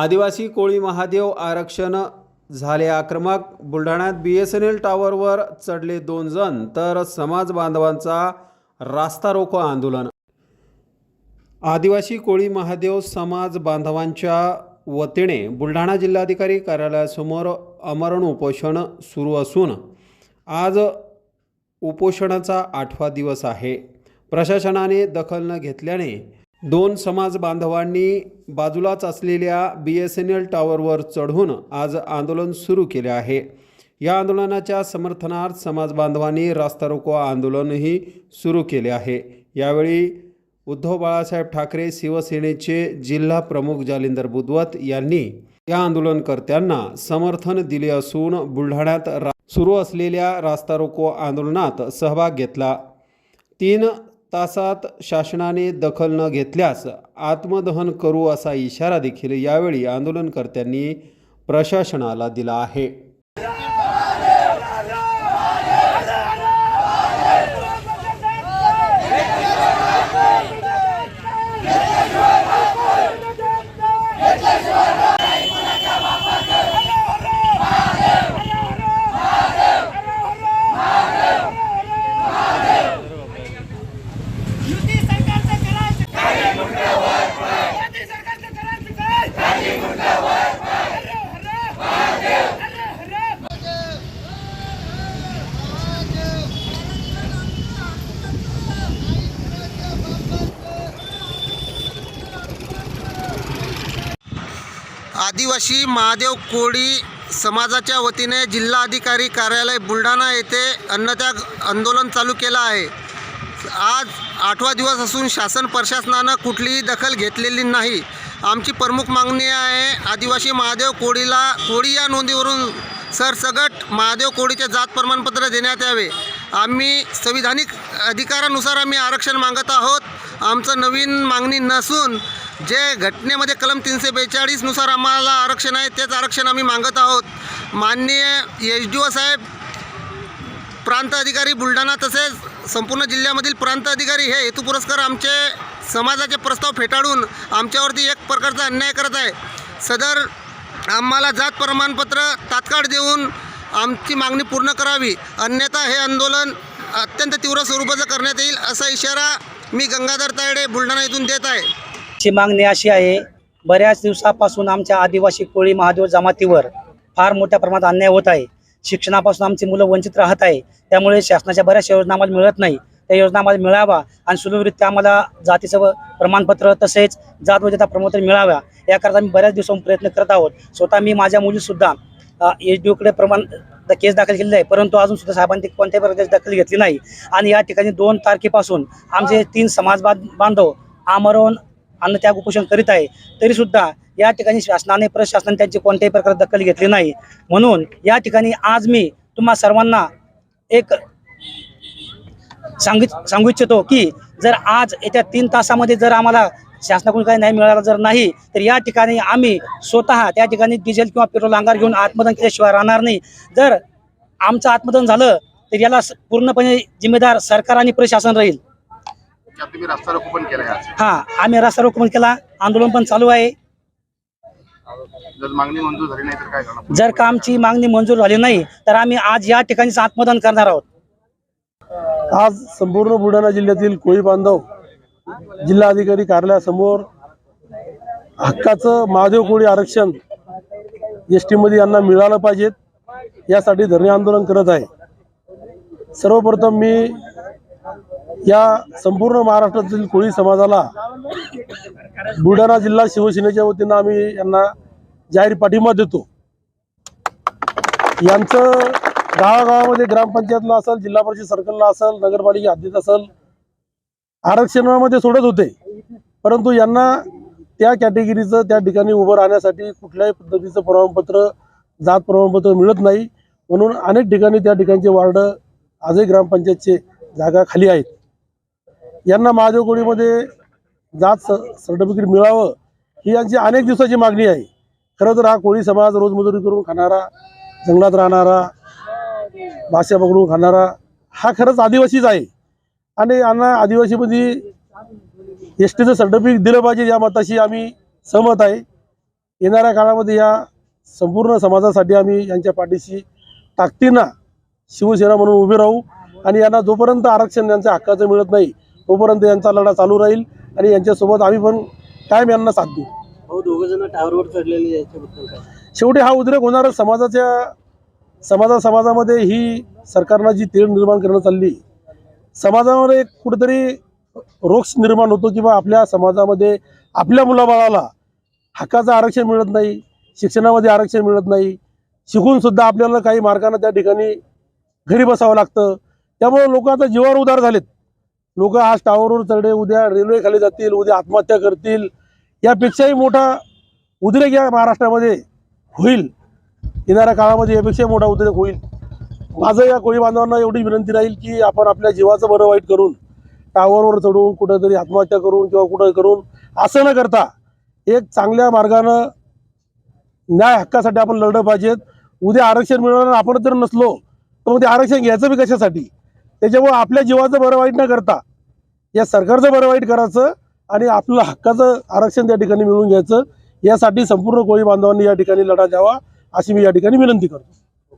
आदिवासी कोळी महादेव आरक्षण झाले आक्रमक. बुलढाण्यात बी एस एन एल टॉवरवर चढले दोन जण तर समाज बांधवांचा रास्ता रोको आंदोलन. आदिवासी कोळी महादेव समाज बांधवांच्या वतीने बुलढाणा जिल्हाधिकारी कार्यालयासमोर अमरण उपोषण सुरू असून आज उपोषणाचा आठवा दिवस आहे. प्रशासनाने दखल न घेतल्याने दोन समाज बांधवांनी बाजूलाच असलेल्या बी एस एन एल टॉवरवर चढून आज आंदोलन सुरू केले आहे. या आंदोलनाच्या समर्थनार्थ समाज बांधवांनी रास्ता रोको आंदोलनही सुरू केले आहे. यावेळी उद्धव बाळासाहेब ठाकरे शिवसेनेचे जिल्हा प्रमुख जालिंदर बुधवत यांनी या आंदोलनकर्त्यांना समर्थन दिले असून बुलढाण्यात रा सुरू असलेल्या रास्ता रोको आंदोलनात सहभाग घेतला. तीन तासात शासनाने दखल न घेतल्यास आत्मदहन करू असा इशारा देखील यावेळी आंदोलनकर्त्यांनी प्रशासनाला दिला आहे युती सरकारचं करायचं काय युती सरकारचं करायचं काय हर्र, हर्र. हर्र, हर्र. आदिवासी महादेव कोळी समाजाच्या वतीने जिल्हाधिकारी कार्यालय बुलढाणा येथे अन्नत्याग आंदोलन चालू केलं आहे. आज आठवा दिवस असून शासन प्रशासनानं कुठलीही दखल घेतलेली नाही. आमची प्रमुख मागणी आहे आदिवासी महादेव कोळीला कोळी या नोंदीवरून सरसगट महादेव कोळीचे जात प्रमाणपत्र देण्यात यावे. आम्ही संविधानिक अधिकारानुसार आम्ही आरक्षण मागत आहोत. आमचं नवीन मागणी नसून जे घटनेमध्ये कलम तीनशे बेचाळीसनुसार आम्हाला आरक्षण आहे तेच आरक्षण आम्ही मागत आहोत. माननीय एच डी ओ साहेब प्रांत अधिकारी बुलढाणा तसेच संपूर्ण जिल्ह्यामधील प्रांत अधिकारी हे हेतू पुरस्कार आमचे समाजाचे प्रस्ताव फेटाळून आमच्यावरती एक प्रकारचा अन्याय करत आहे. सदर आम्हाला जात प्रमाणपत्र तात्काळ देऊन आमची मागणी पूर्ण करावी. अन्यथा हे आंदोलन अत्यंत तीव्र स्वरूपाचं करण्यात येईल असा इशारा मी गंगाधर तायडे बुलढाणा येथून देत आहे. ची मागणी अशी आहे बऱ्याच दिवसापासून आमच्या आदिवासी कोळी महादेव जमातीवर फार मोठ्या प्रमाणात अन्याय होत आहे. शिक्षणापासून आमची मुलं वंचित राहत आहे. त्यामुळे शासनाच्या बऱ्याचशा योजना आम्हाला मिळत नाही. त्या योजना आम्हाला मिळावा आणि सुलभरित्या आम्हाला जातीचं व प्रमाणपत्र तसेच जात वैधता प्रमाणपत्र मिळाव्या. याकरता आम्ही बऱ्याच दिवसांपासून प्रयत्न करत आहोत. स्वतः मी माझ्या मुलीसुद्धा एच डी ओकडे प्रमाण केस दाखल केलेली आहे. परंतु अजून सुद्धा साहेबांनी कोणत्याही प्रकारची दखल घेतली नाही. आणि या ठिकाणी दोन तारखेपासून आमचे तीन समाज बांधव आमरण अन्नत्याग उपोषण करीत आहे तरीसुद्धा या ठिकाणी शासनाने प्रशासनाने त्यांची कोणत्याही प्रकारे दखल घेतली नाही. म्हणून या ठिकाणी आज मी तुम्हा सर्वांना एक सांगित सांगू इच्छितो की जर आज येत्या तीन तासामध्ये जर आम्हाला शासनाकडून काही नाही मिळालं जर नाही तर या ठिकाणी आम्ही स्वतः त्या ठिकाणी डिझेल किंवा पेट्रोल अंगार घेऊन आत्मदान केल्याशिवाय राहणार नाही. जर आमचं आत्मदान झालं तर याला स- पूर्णपणे जिम्मेदार सरकार आणि प्रशासन राहील. तुम्ही रस्ता रोको पण केलाय आज हा आम्ही रस्ता रोको पण केला. आंदोलन पण चालू आहे. जर मागणी मंजूर झाली नाही तर काय करणार? जर का आमची मागणी मंजूर झाली नाही तर आम्ही आज या ठिकाणीच आत्मदान करणार आहोत. आज संपूर्ण बुलढाणा जिल्ह्यातील कोळी बांधव जिल्हाधिकारी कार्यालयासमोर हक्काचं महादेव कोळी आरक्षण एस टीमध्ये यांना मिळालं पाहिजेत यासाठी धरणे आंदोलन करत आहे. सर्वप्रथम मी या संपूर्ण महाराष्ट्रातील कोळी समाजाला बुलढाणा जिल्हा शिवसेनेच्या वतीनं आम्ही यांना जाहीर पाठिंबा देतो. यांचं गावागावामध्ये ग्रामपंचायतला असेल जिल्हा परिषद सर्कलला असेल नगरपालिका हद्दीत असेल आरक्षणामध्ये सोडत होते. परंतु यांना त्या कॅटेगरीचं त्या ठिकाणी उभं राहण्यासाठी कुठल्याही पद्धतीचं प्रमाणपत्र जात प्रमाणपत्र मिळत नाही. म्हणून अनेक ठिकाणी त्या ठिकाणचे वार्ड आजही ग्रामपंचायतचे जागा खाली आहेत. यांना महादेव कोळीमध्ये जात सर्टिफिकेट मिळावं ही यांची अनेक दिवसाची मागणी आहे. खरं तर हा कोळी समाज रोजमजुरी करून खाणारा जंगलात राहणारा भाषा पकडून खाणारा हा खरंच आदिवासीच आहे. आणि यांना आदिवासीमध्ये एस टीचं सर्टिफिकेट दिलं पाहिजे या मताशी आम्ही सहमत आहे. येणाऱ्या काळामध्ये या संपूर्ण समाजासाठी आम्ही यांच्या पाठीशी ताकदीनं शिवसेना म्हणून उभे राहू आणि यांना जोपर्यंत आरक्षण यांच्या हक्काचं मिळत नाही तोपर्यंत यांचा लढा चालू राहील आणि यांच्यासोबत आम्ही पण कायम यांना साथ देऊ. हो शेवटी हा उद्रेक होणार समाजाच्या समाजा समाजामध्ये ही सरकारनं जी तेढ निर्माण करणं चालली समाजामध्ये एक कुठेतरी रोक्ष निर्माण होतो किंवा आपल्या समाजामध्ये आपल्या मुलाबाळाला हक्काचं आरक्षण मिळत नाही शिक्षणामध्ये आरक्षण मिळत नाही शिकून सुद्धा आपल्याला काही मार्गाने त्या ठिकाणी घरी बसावं लागतं. त्यामुळे लोक आता जीवावर उदार झालेत. लोक आज टावरवर चढले उद्या रेल्वे खाली जातील उद्या आत्महत्या करतील. यापेक्षाही मोठा उद्रेक या महाराष्ट्रामध्ये होईल. येणाऱ्या काळामध्ये यापेक्षाही मोठा उद्रेक होईल. माझं या कोळी बांधवांना एवढी विनंती राहील की आपण आपल्या जीवाचं बरं वाईट करून टावरवर चढून कुठंतरी आत्महत्या करून किंवा कुठं करून असं न करता एक चांगल्या मार्गानं न्याय हक्कासाठी आपण लढलं पाहिजेत. उद्या आरक्षण मिळवणार आपण जर नसलो तर मग ते आरक्षण घ्यायचं बी कशासाठी? त्याच्यामुळे आपल्या जीवाचं बरं वाईट न करता या सरकारचं बरं वाईट करायचं आणि आपलं हक्काचं आरक्षण त्या ठिकाणी मिळवून घ्यायचं यासाठी संपूर्ण कोळी बांधवांनी या ठिकाणी लढा द्यावा अशी मी या ठिकाणी विनंती करतो.